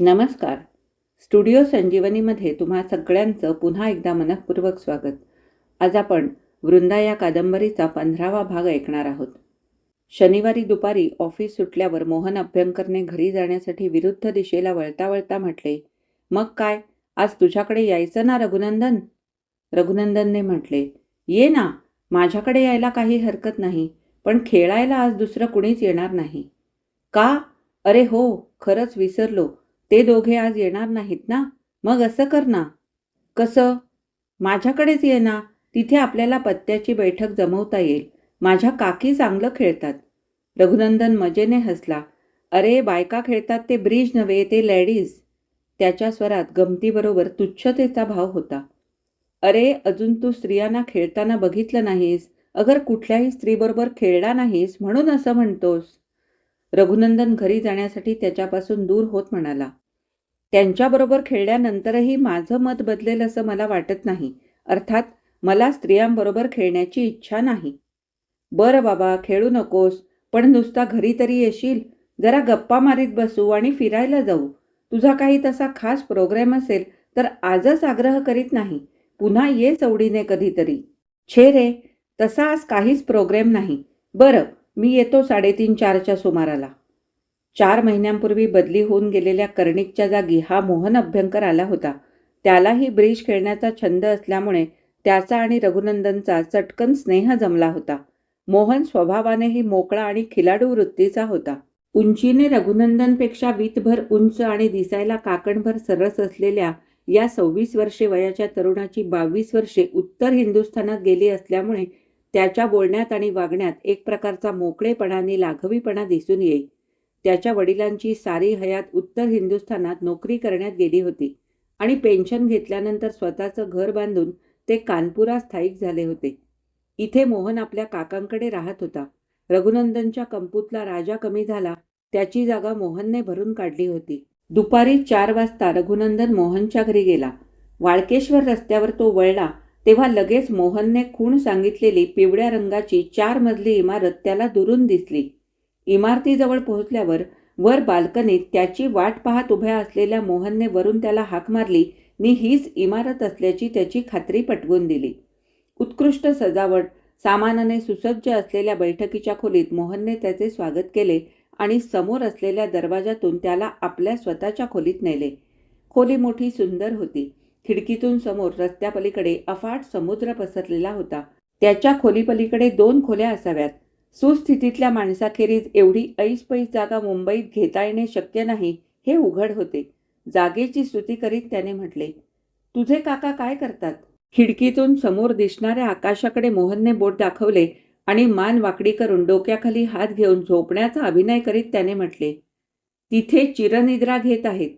नमस्कार. स्टुडिओ संजीवनीमध्ये तुम्हा सगळ्यांचं पुन्हा एकदा मनःपूर्वक स्वागत. आज आपण वृंदा या कादंबरीचा पंधरावा भाग ऐकणार आहोत. शनिवारी दुपारी ऑफिस सुटल्यावर मोहन अभ्यंकरने घरी जाण्यासाठी विरुद्ध दिशेला वळता वळता म्हटले मग काय? आज तुझ्याकडे यायचं ना रघुनंदन? रघुनंदनने म्हटले ये ना माझ्याकडे यायला काही हरकत नाही पण खेळायला आज दुसरं कुणीच येणार नाही. का? अरे हो खरंच विसरलो. ते दोघे आज येणार नाहीत ना? मग असं कर ना. कसं? माझ्याकडेच ये ना. तिथे आपल्याला पत्त्याची बैठक जमवता येईल. माझ्या काकी चांगलं खेळतात. रघुनंदन मजेने हसला. अरे बायका खेळतात ते ब्रिज नव्हे ते लेडीज. त्याच्या स्वरात गमतीबरोबर तुच्छतेचा भाव होता. अरे अजून तू स्त्रियांना खेळताना बघितलं नाहीस? अगर कुठल्याही स्त्रीबरोबर खेळला नाहीस म्हणून असं म्हणतोस. रघुनंदन घरी जाण्यासाठी त्याच्यापासून दूर होत म्हणाला. त्यांच्याबरोबर खेळल्यानंतरही माझं मत बदलेल असं मला वाटत नाही. अर्थात मला स्त्रियांबरोबर खेळण्याची इच्छा नाही. बरं बाबा खेळू नकोस पण नुसता घरी तरी येशील. जरा गप्पा मारीत बसू आणि फिरायला जाऊ. तुझा काही तसा खास प्रोग्राम असेल तर आजच आग्रह करीत नाही. पुन्हा ये चवडीने कधीतरी. छे रे तसा आज काहीच प्रोग्राम नाही. बरं मी येतो साडेतीन चारच्या सुमाराला. चार महिन्यांपूर्वी बदली होऊन गेलेल्या कर्णिकच्या जागी हा मोहन अभ्यंकर आला होता. त्यालाही ब्रिज खेळण्याचा छंद असल्यामुळे त्याचा आणि रघुनंदनचा चटकन स्नेह जमला होता. मोहन स्वभावानेही मोकळा आणि खिलाडू वृत्तीचा होता. उंचीने रघुनंदनपेक्षा वीतभर उंच आणि दिसायला काकणभर सरस असलेल्या या सव्वीस वर्षे वयाच्या तरुणाची बावीस वर्षे उत्तर हिंदुस्थानात गेली असल्यामुळे त्याच्या बोलण्यात आणि वागण्यात एक प्रकारचा मोकळेपणा आणि लाघवीपणा दिसून येई त्याच्या वडिलांची सारी हयात उत्तर हिंदुस्थानात नोकरी करण्यात गेली होती आणि पेन्शन घेतल्यानंतर स्वतःचं घर बांधून ते कानपुरात स्थायिक झाले होते. इथे मोहन आपल्या काकांकडे राहत होता. रघुनंदनच्या कंपूतला राजा कमी झाला त्याची जागा मोहनने भरून काढली होती. दुपारी चार वाजता रघुनंदन मोहनच्या घरी गेला. वाळकेश्वर रस्त्यावर तो वळला तेव्हा लगेच मोहनने खूण सांगितलेली पिवळ्या रंगाची चार मजली इमारत त्याला दुरून दिसली. इमारतीजवळ पोहोचल्यावर वर बाल्कनीत त्याची वाट पाहत उभ्या असलेल्या मोहनने वरून त्याला हाक मारली नि हीच इमारत असल्याची त्याची खात्री पटवून दिली. उत्कृष्ट सजावट सामानाने सुसज्ज असलेल्या बैठकीच्या खोलीत मोहनने त्याचे स्वागत केले आणि समोर असलेल्या दरवाजातून त्याला आपल्या स्वतःच्या खोलीत नेले. खोली मोठी सुंदर होती. खिडकीतून समोर रस्त्यापलीकडे अफाट समुद्र पसरलेला होता. त्याच्या खोलीपलीकडे दोन खोल्या असाव्यात. सुस्थितीतल्या माणसाखेरीज एवढी ऐसपैस जागा मुंबईत घेता येणे शक्य नाही हे उघड होते. जागेची स्तुती करीत त्याने म्हटले तुझे काका काय करतात? खिडकीतून समोर दिसणाऱ्या आकाशाकडे मोहनने बोट दाखवले आणि मान वाकडी करून डोक्याखाली हात घेऊन झोपण्याचा अभिनय करीत त्याने म्हटले तिथे चिरनिद्रा घेत आहेत.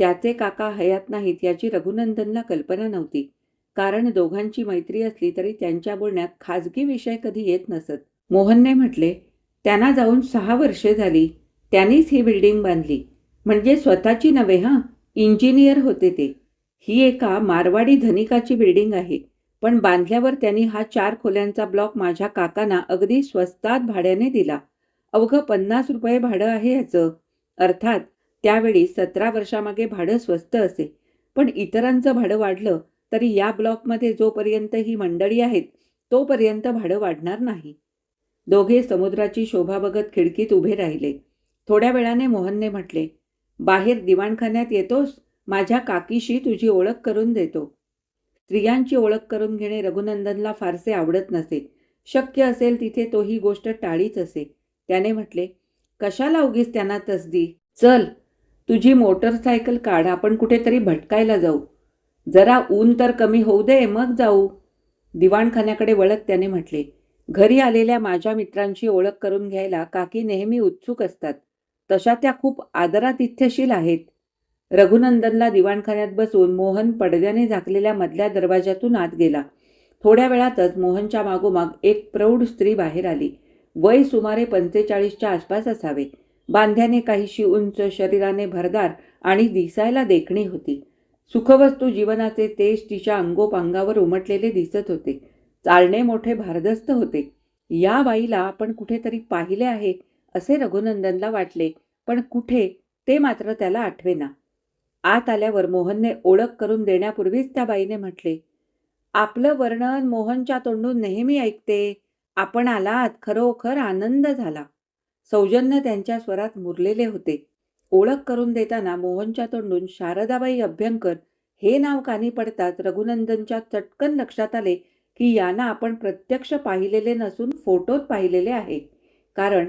त्याचे काका हयात नाहीत याची रघुनंदनला कल्पना नव्हती. कारण दोघांची मैत्री असली तरी त्यांच्या बोलण्यात खाजगी विषय कधी येत नसत. मोहनने म्हटले त्यांना जाऊन सहा वर्षे झाली. त्यांनीच ही बिल्डिंग बांधली. म्हणजे स्वतःची नव्हे हां? इंजिनियर होते ते. ही एका मारवाडी धनिकाची बिल्डिंग आहे. पण बांधल्यावर त्यांनी हा चार खोल्यांचा ब्लॉक माझ्या काकांना अगदी स्वस्तात भाड्याने दिला. अवघं पन्नास रुपये भाडं आहे ह्याचं. अर्थात त्यावेळी सतरा वर्षामागे भाडं स्वस्त असे. पण इतरांचं भाडं वाढलं तरी या ब्लॉकमध्ये जोपर्यंत ही मंडळी आहेत तोपर्यंत भाडं वाढणार नाही. दोघे समुद्राची शोभा बघत खिडकीत उभे राहिले. थोड्या वेळाने मोहनने म्हटले बाहेर दिवाणखान्यात येतोस? माझ्या काकीशी तुझी ओळख करून देतो. स्त्रियांची ओळख करून घेणे रघुनंदनला फारसे आवडत नसे. शक्य असेल तिथे तो ही गोष्ट टाळीच असे. त्याने म्हटले कशाला उगीच त्यांना तसदी? चल तुझी मोटरसायकल काढ आपण कुठेतरी भटकायला जाऊ. जरा ऊन तर कमी होऊ दे मग जाऊ. दिवाणखान्याकडे वळत त्याने म्हटले घरी आलेल्या माझ्या मित्रांची ओळख करून घ्यायला काकी नेहमी उत्सुक असतात. तशा त्या खूप आदरातिथ्यशील आहेत. रघुनंदनला दिवाणखान्यात बसून मोहन पडद्याने झाकलेल्या मधल्या दरवाजातून आत गेला. थोड्या वेळातच मोहनच्या मागोमाग एक प्रौढ स्त्री बाहेर आली. वय सुमारे पंचेचाळीसच्या आसपास असावे. बांध्याने काहीशी उंच शरीराने भरदार आणि दिसायला देखणी होती. सुखवस्तू जीवनाचे तेज तिच्या अंगोपांगावर उमटलेले दिसत होते. चालणे मोठे भारदस्त होते. या बाईला आपण कुठेतरी पाहिले आहे असे रघुनंदनला वाटले पण कुठे ते मात्र त्याला आठवेना. आत आल्यावर मोहनने ओळख करून देण्यापूर्वीच त्या बाईने म्हटले आपलं वर्णन मोहनच्या तोंडून नेहमी ऐकते. आपण आलात खरोखर आनंद झाला. सौजन्य त्यांच्या स्वरात मुरलेले होते. ओळख करून देताना मोहनच्या तोंडून शारदाबाई अभ्यंकर हे नाव कानी पडताच रघुनंदनच्या चटकन लक्षात आले की यांना आपण प्रत्यक्ष पाहिलेले नसून फोटोत पाहिलेले आहे. कारण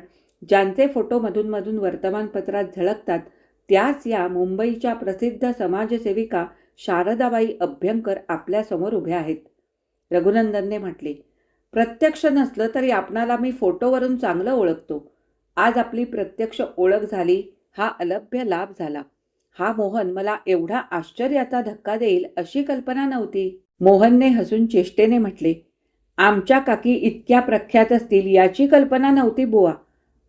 ज्यांचे फोटो मधून वर्तमानपत्रात झळकतात त्याच या मुंबईच्या प्रसिद्ध समाजसेविका शारदाबाई अभ्यंकर आपल्यासमोर उभ्या आहेत. रघुनंदनने म्हटले प्रत्यक्ष नसलं तरी आपणाला मी फोटोवरून चांगलं ओळखतो. आज आपली प्रत्यक्ष ओळख झाली हा अलभ्य लाभ झाला. हा मोहन मला एवढा आश्चर्याचा धक्का देईल अशी कल्पना नव्हती. मोहनने हसून चेष्टेने म्हटले आमच्या काकी इतक्या प्रख्यात असतील याची कल्पना नव्हती बुवा.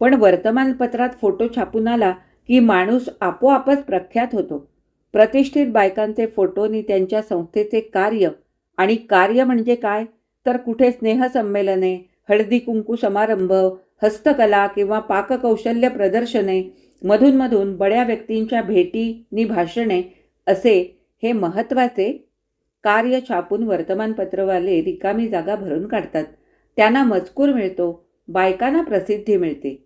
पण वर्तमानपत्रात फोटो छापून आला की माणूस आपोआपच प्रख्यात होतो. प्रतिष्ठित बायकांचे फोटोनी त्यांच्या संस्थेचे कार्य. आणि कार्य म्हणजे काय? तर कुठे स्नेहसंमेलने हळदी कुंकू समारंभ हस्तकला किंवा पाककौशल्य प्रदर्शने मधूनमधून बड्या व्यक्तींच्या भेटी भाषणे असे हे महत्त्वाचे कार्य छापून वर्तमानपत्रवाले रिकामी जागा भरून काढतात. त्यांना मजकूर मिळतो बायकांना प्रसिद्धी मिळते.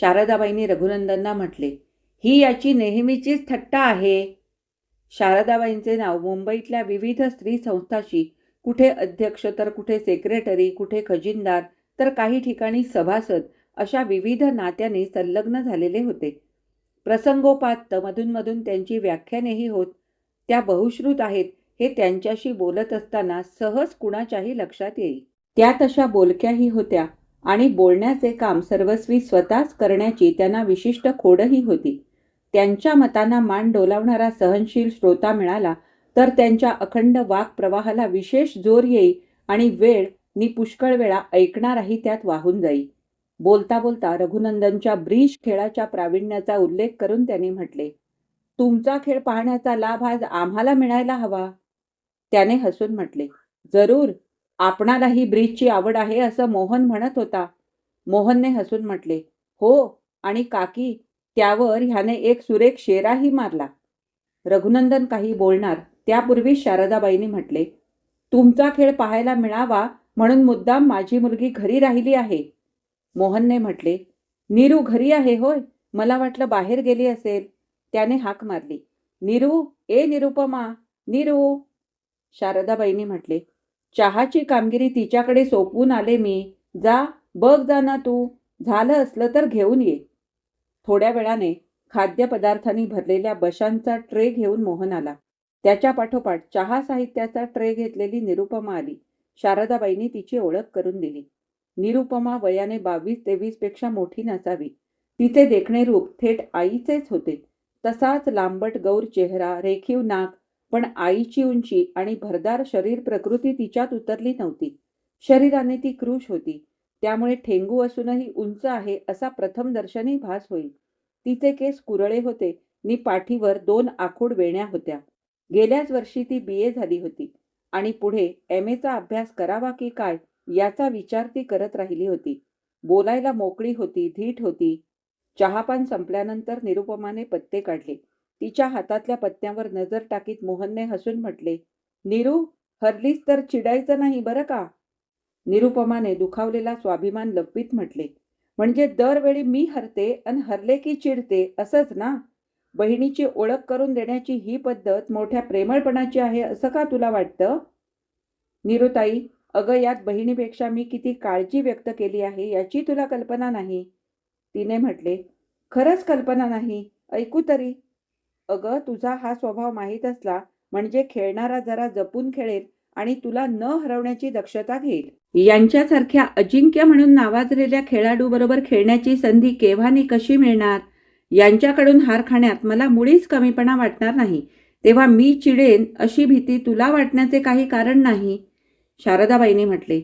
शारदाबाईंनी रघुनंदनना म्हटले ही याची नेहमीचीच थट्टा आहे. शारदाबाईंचे नाव मुंबईतल्या विविध स्त्री संस्थाशी कुठे अध्यक्ष तर कुठे सेक्रेटरी कुठे खजिनदार तर काही ठिकाणी सभासद अशा विविध नात्याने संलग्न झालेले होते. प्रसंगोपात मधूनमधून त्यांची व्याख्यानेही होत त्या बहुश्रुत आहेत हे त्यांच्याशी बोलत असताना सहज कुणाच्याही लक्षात येईल त्या तशा बोलक्याही होत्या आणि बोलण्याचे काम सर्वस्वी स्वतःच करण्याची त्यांना विशिष्ट खोडही होती. त्यांच्या मतांना मान डोलावणारा सहनशील श्रोता मिळाला तर त्यांच्या अखंड वाक्प्रवाहाला विशेष जोर येईल आणि वेळ मी पुष्कळ वेळा ऐकणारही त्यात वाहून जाई. बोलता बोलता रघुनंदनच्या ब्रिज खेळाच्या प्रावीण्याचा उल्लेख करून त्यांनी म्हटले तुमचा खेळ पाहण्याचा लाभ आज आम्हाला मिळायला हवा. त्याने हसून म्हटले जरूर. आपणालाही ब्रिजची आवड आहे असं मोहन म्हणत होता. मोहनने हसून म्हटले हो. आणि काकी त्यावर ह्याने एक सुरेख शेराही मारला. रघुनंदन काही बोलणार त्यापूर्वी शारदाबाईंनी म्हटले तुमचा खेळ पाहायला मिळावा म्हणून मुद्दाम माझी मुलगी घरी राहिली आहे. मोहनने म्हटले नीरू घरी आहे होय? मला वाटलं बाहेर गेली असेल. त्याने हाक मारली नीरू ए निरुपमा नीरू. शारदाबाईंनी म्हटले चहाची कामगिरी तिच्याकडे सोपवून आले मी. जा बघ जा ना तू. झालं असलं तर घेऊन ये. थोड्या वेळाने खाद्यपदार्थांनी भरलेल्या बशांचा ट्रे घेऊन मोहन आला. त्याच्या पाठोपाठ चहा साहित्याचा ट्रे घेतलेली निरुपमा आली. शारदाबाईंनी तिची ओळख करून दिली. निरुपमा वयाने बावीस तेवीसपेक्षा मोठी नसावी. तिचे देखणे रूप थेट आईचेच होते. तसाच लांबट गौर चेहरा रेखीव नाक पण आईची उंची आणि भरदार शरीर प्रकृती तिच्यात उतरली नव्हती. शरीराने ती क्रूश होती. त्यामुळे ठेंगू असूनही उंच आहे असा प्रथम दर्शनी भास होईल. तिचे केस कुरळे होते. नि पाठीवर दोन आखूड वेण्या होत्या. गेल्याच वर्षी ती बी ए झाली होती. आणि पुढे एम एचा अभ्यास करावा की काय याचा विचार ती करत राहिली होती. बोलायला मोकळी होती धीट होती. चहापान संपल्यानंतर निरुपमाने पत्ते काढले. तिच्या हातातल्या पत्त्यावर नजर टाकीत मोहनने हसून म्हटले निरू हरलीच तर चिडायचं नाही बरं का? निरुपमाने दुखावलेला स्वाभिमान लपवीत म्हटले म्हणजे दरवेळी मी हरते आणि हरले की चिडते असंच ना? बहिणीची ओळख करून देण्याची ही पद्धत मोठ्या प्रेमळपणाची आहे असं का तुला वाटतं? निरुताई अगं यात बहिणीपेक्षा मी किती काळजी व्यक्त केली आहे याची तुला कल्पना नाही. तिने म्हटले खरंच कल्पना नाही ऐकू तरी. अगं तुझा हा स्वभाव माहीत असला म्हणजे खेळणारा जरा जपून खेळेल आणि तुला न हरवण्याची दक्षता घेईल. यांच्यासारख्या अजिंक्य म्हणून नावाजलेल्या खेळाडूबरोबर खेळण्याची संधी केव्हानी कशी मिळणार? यांच्याकडून हार खाण्यात मला मुळीच कमीपणा वाटणार नाही. तेव्हा मी चिडेन अशी भीती तुला वाटण्याचे काही कारण नाही? शारदाबाईंनी म्हटले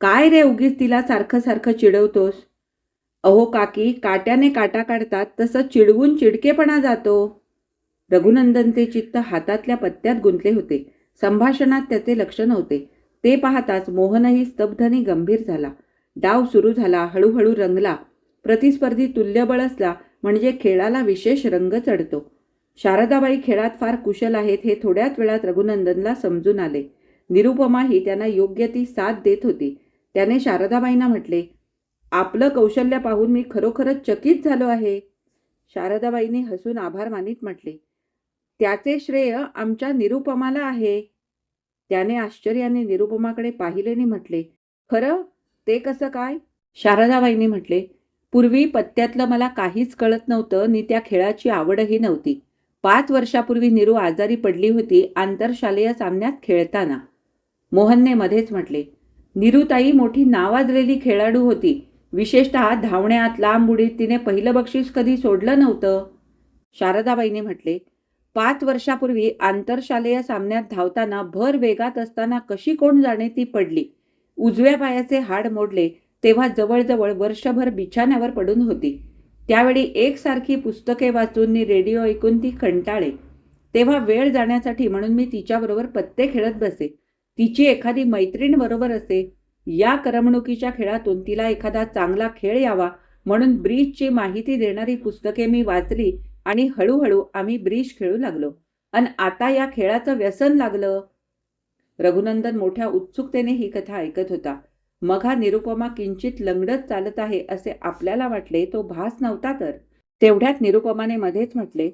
काय रे उगीच तिला सारखं सारखं चिडवतोस? अहो काकी काट्याने काटा काढतात तसं चिडवून चिडकेपणा जातो. रघुनंदनचे चित्त हातातल्या पत्त्यात गुंतले होते. संभाषणात त्याचे लक्ष नव्हते. ते पाहताच मोहनही स्तब्धनी गंभीर झाला. डाव सुरू झाला हळूहळू रंगला. प्रतिस्पर्धी तुल्यबळ असला म्हणजे खेळाला विशेष रंग चढतो. शारदाबाई खेळात फार कुशल आहेत हे थोड्याच वेळात रघुनंदनला समजून आले. निरुपमाही त्यांना योग्य ती साथ देत होती. त्याने शारदाबाईंना म्हटले आपलं कौशल्य पाहून मी खरोखरच चकित झालो आहे. शारदाबाईंनी हसून आभार मानित म्हटले त्याचे श्रेय आमच्या निरुपमाला आहे. त्याने आश्चर्याने निरुपमाकडे पाहिले म्हटले खरं? ते कसं काय? शारदाबाईंनी म्हटले पूर्वी पत्त्यातलं मला काहीच कळत नव्हतं नी त्या खेळाची आवडही नव्हती. पाच वर्षापूर्वी निरू आजारी पडली होती आंतरशालेय सामन्यात खेळताना. मोहनने मध्येच म्हटले निरुताई मोठी नावाजलेली खेळाडू होती. विशेषतः धावण्यात लांब उडीत तिने पहिलं बक्षीस कधी सोडलं नव्हतं. शारदाबाईने म्हटले पाच वर्षापूर्वी आंतरशालेय सामन्यात धावताना भर वेगात असताना कशी कोण जाणे ती पडली. उजव्या पायाचे हाड मोडले तेव्हा जवळजवळ वर्षभर बिछाण्यावर पडून होती. त्यावेळी एकसारखी पुस्तके वाचून मी रेडिओ ऐकून ती कंटाळे तेव्हा वेळ जाण्यासाठी म्हणून मी तिच्याबरोबर पत्ते खेळत बसे. तिची एखादी मैत्रीण बरोबर असे. या करमणुकीच्या खेळातून तिला एखादा चांगला खेळ यावा म्हणून ब्रिजची माहिती देणारी पुस्तके मी वाचली आणि हळूहळू आम्ही ब्रिज खेळू लागलो. आणि आता या खेळाचं व्यसन लागलं. रघुनंदन मोठ्या उत्सुकतेने ही कथा ऐकत होता. मग हा निरुपमा किंचित लंगडत चालत आहे असे आपल्याला वाटले तो भास नव्हता तर. तेवढ्यात निरुपमाने मध्येच म्हटले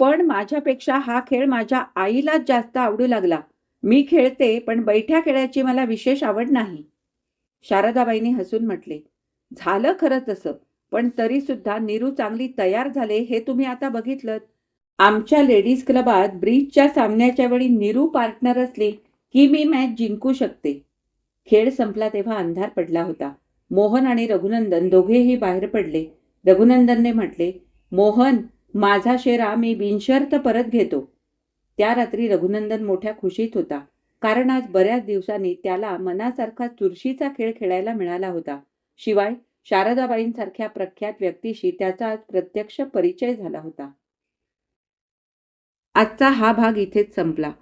पण माझ्यापेक्षा हा खेळ माझ्या आईलाच जास्त आवडू लागला. मी खेळते पण बैठ्या खेळाची मला विशेष आवड नाही. शारदाबाईंनी हसून म्हटले झालं खरं तसं पण तरी सुद्धा नीरू चांगली तयार झाले हे तुम्ही आता बघितलं आमच्या लेडीज क्लबात ब्रिजच्या सामन्याच्या वेळी नीरू पार्टनर असली की मी मॅच जिंकू शकते. खेळ संपला तेव्हा अंधार पडला होता. मोहन आणि रघुनंदन दोघेही बाहेर पडले. रघुनंदनने म्हटले मोहन माझा शेरा मी बिनशर्त परत घेतो. त्या रात्री रघुनंदन मोठ्या खुशीत होता. कारण आज बऱ्याच दिवसांनी त्याला मनासारखा चुरशीचा खेळ खेळायला मिळाला होता. शिवाय शारदाबाईंसारख्या प्रख्यात व्यक्तीशी त्याचा आज प्रत्यक्ष परिचय झाला होता. आजचा हा भाग इथेच संपला.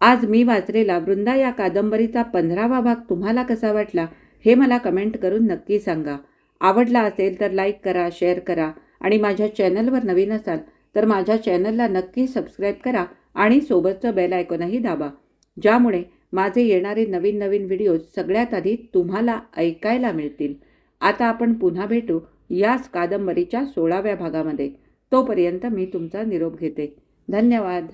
आज मी वाचलेला वृंदा या कादंबरीचा पंधरावा भाग तुम्हाला कसा वाटला हे मला कमेंट करून नक्की सांगा. आवडला असेल तर लाईक करा शेअर करा आणि माझ्या चॅनलवर नवीन असाल तर माझ्या चॅनलला नक्की सबस्क्राईब करा आणि सोबतचं बेल आयकॉनही दाबा. ज्यामुळे माझे येणारे नवीन नवीन व्हिडिओज सगळ्यात आधी तुम्हाला ऐकायला मिळतील. आता आपण पुन्हा भेटू याच कादंबरीच्या सोळाव्या भागामध्ये. तोपर्यंत मी तुमचा निरोप घेते. धन्यवाद.